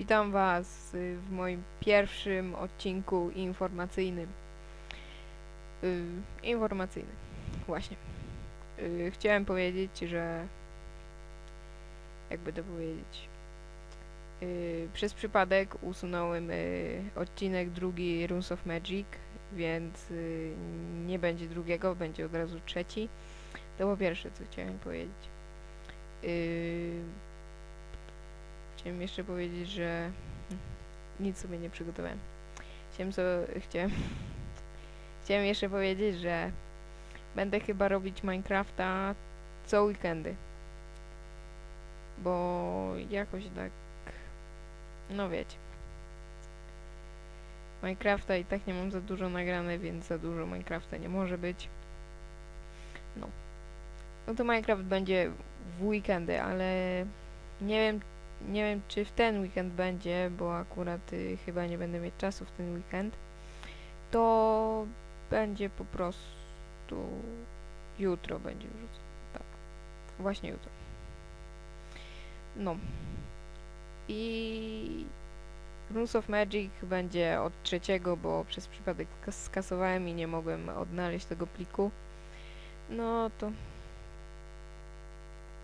Witam Was y, w moim pierwszym odcinku informacyjnym. Y, informacyjnym, właśnie. Y, chciałem powiedzieć, że. Jakby to powiedzieć. Y, przez przypadek usunąłem y, odcinek drugi Runes of Magic, więc y, nie będzie drugiego, będzie od razu trzeci. To po pierwsze, co chciałem powiedzieć. Chciałem jeszcze powiedzieć, że nic sobie nie przygotowałem. Chciałem co chciałem chciałem jeszcze powiedzieć, że będę chyba robić Minecrafta co weekendy. Bo jakoś tak no wiecie. Minecrafta i tak nie mam za dużo nagrane, więc za dużo Minecrafta nie może być. No. No to Minecraft będzie w weekendy, ale nie wiem nie wiem, czy w ten weekend będzie, bo akurat y, chyba nie będę mieć czasu w ten weekend. To będzie po prostu jutro będzie wrzucone. Tak. Właśnie jutro. No. I Runes of Magic będzie od trzeciego, bo przez przypadek kas- skasowałem i nie mogłem odnaleźć tego pliku. No to...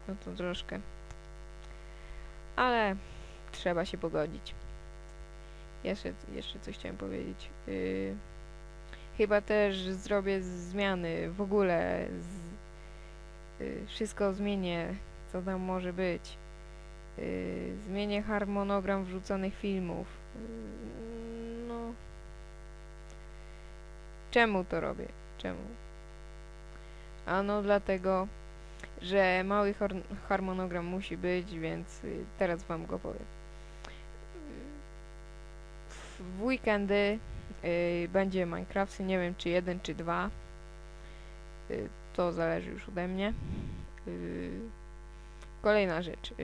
No to troszkę trzeba się pogodzić. Jeszcze, jeszcze coś chciałem powiedzieć. Yy, chyba też zrobię zmiany w ogóle. Z, yy, wszystko zmienię, co tam może być. Yy, zmienię harmonogram wrzuconych filmów. Yy, no. Czemu to robię? Czemu? Ano dlatego, że mały har- harmonogram musi być, więc y, teraz wam go powiem. W weekendy y, będzie Minecraft, nie wiem czy jeden czy dwa. Y, to zależy już ode mnie. Y, kolejna rzecz.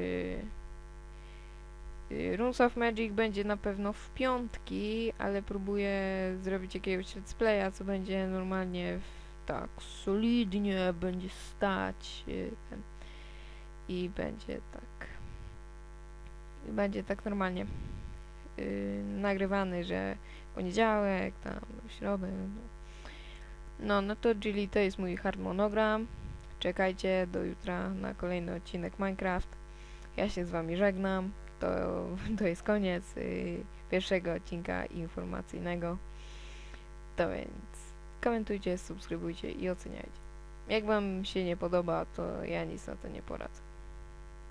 Runes of Magic będzie na pewno w piątki, ale próbuję zrobić jakiegoś let's playa, co będzie normalnie w tak solidnie będzie stać ten, i będzie tak i będzie tak normalnie y, nagrywany, że poniedziałek, tam środę no. no, no to Gilly to jest mój harmonogram czekajcie do jutra na kolejny odcinek Minecraft ja się z wami żegnam to, to jest koniec y, pierwszego odcinka informacyjnego to więc komentujcie, subskrybujcie i oceniajcie. Jak wam się nie podoba, to ja nic na to nie poradzę.